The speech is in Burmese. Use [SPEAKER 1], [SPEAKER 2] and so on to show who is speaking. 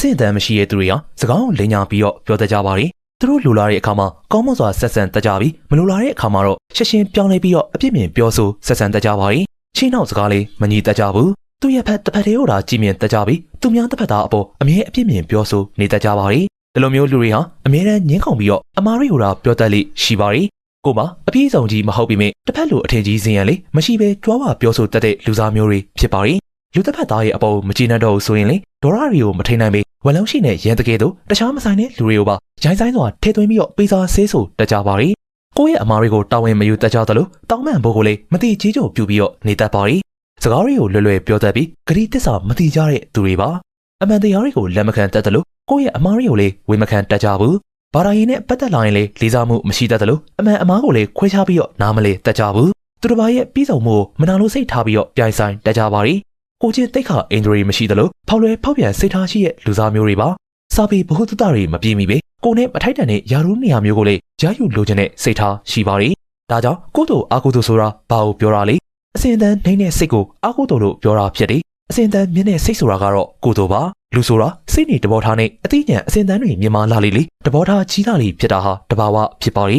[SPEAKER 1] ဆင့်အတန်းမရှိတဲ့သူတွေဟာစကားကိုလိန်ညာပြီးတော့ပြောတတ်ကြပါတယ်သူတို့လူလာတဲ့အခါမှာကောင်းမွန်စွာဆက်ဆံတတ်ကြပြီးမလူလာတဲ့အခါမှာတော့ရှင်းရှင်းပြောင်းလဲပြီးတော့အပြစ်မြင်ပြောဆိုဆက်ဆံတတ်ကြပါတယ်ချင်းနောက်စကားလေးမညီတတ်ကြဘူးသူရဲ့ဖက်တစ်ဖက်တည်းဟိုတာကြည်မြင်တတ်ကြပြီးသူများတစ်ဖက်သားအပေါ်အမြဲအပြစ်မြင်ပြောဆိုနေတတ်ကြပါတယ်ဒီလိုမျိုးလူတွေဟာအမြဲတမ်းငင်းခုန်ပြီးတော့အမားရီဟိုတာပြောတတ်လိရှိပါတယ်ကိုမအပြည့်စုံကြီးမဟုတ်ပေမဲ့တစ်ဖက်လိုအထင်ကြီးစင်ရန်လေမရှိဘဲကြွားဝပြောဆိုတတ်တဲ့လူစားမျိုးတွေဖြစ်ပါတယ် လူတစ်ဖက်သားရဲ့အပေါ်မကြည်နပ်တော့ဘူးဆိုရင်လေဒေါ်ရရီကိုမထိန်နိုင်ပေဝလုံးရှိနဲ့ရန်တကယ်တော့တခြားမဆိုင်တဲ့လူတွေကိုပါရိုင်းဆိုင်စွာထဲသွင်းပြီးတော့ပေးစာဆေးဆိုတတ်ကြပါတယ်ကိုယ့်ရဲ့အမားတွေကိုတာဝန်မယူတတ်ကြသလိုတောင်းပန်ဖို့ကိုလေမတိကြီးကြိုပြူပြီးတော့နေတတ်ပါတယ်စကားတွေကိုလွယ်လွယ်ပြောတတ်ပြီးဂရီတစ္ဆာမတိကြတဲ့သူတွေပါအမှန်တရားတွေကိုလက်မခံတတ်တယ်လို့ကိုယ့်ရဲ့အမားတွေကိုလေဝေမခံတတ်ကြဘူးဘာသာရေးနဲ့ပတ်သက်လာရင်လေလေးစားမှုမရှိတတ်တယ်လို့အမှန်အမားကိုလေခွဲခြားပြီးတော့နားမလဲတတ်ကြဘူးသူတစ်ပါးရဲ့ပြီးဆုံးမှုကိုမနာလို့စိတ်ထားပြီးတော့ပြိုင်ဆိုင်တတ်ကြပါ ರಿ ကိုချင်းတိတ်ခါအင်ဂျရီမရှိသလိုဖောက်လွယ်ဖောက်ပြန်စိတ်ထားရှိတဲ့လူစားမျိုးတွေပါစာပေဘ ഹു တတတွေမပြေမိပဲကိုနဲ့မထိုက်တန်တဲ့ယာရုနေရာမျိုးကိုလေရယူလိုချင်တဲ့စိတ်ထားရှိပါ ರಿ ဒါကြောင့်ကိုတို့အာကိုတို့ဆိုတာဘာကိုပြောတာလဲအစင်တန်းနှိမ့်တဲ့စိတ်ကိုအာကိုတို့လို့ပြောတာဖြစ်တယ်အစင်တန်းမြင့်တဲ့စိတ်ဆိုတာကတော့ကိုတို့ပါလူဆိုတာစိတ်နေတဘောထားနဲ့အသိဉာဏ်အစင်တန်းတွေမြင်မာလာလေလေတဘောထားကြီးလာလေဖြစ်တာဟာတဘာဝဖြစ်ပါ ರಿ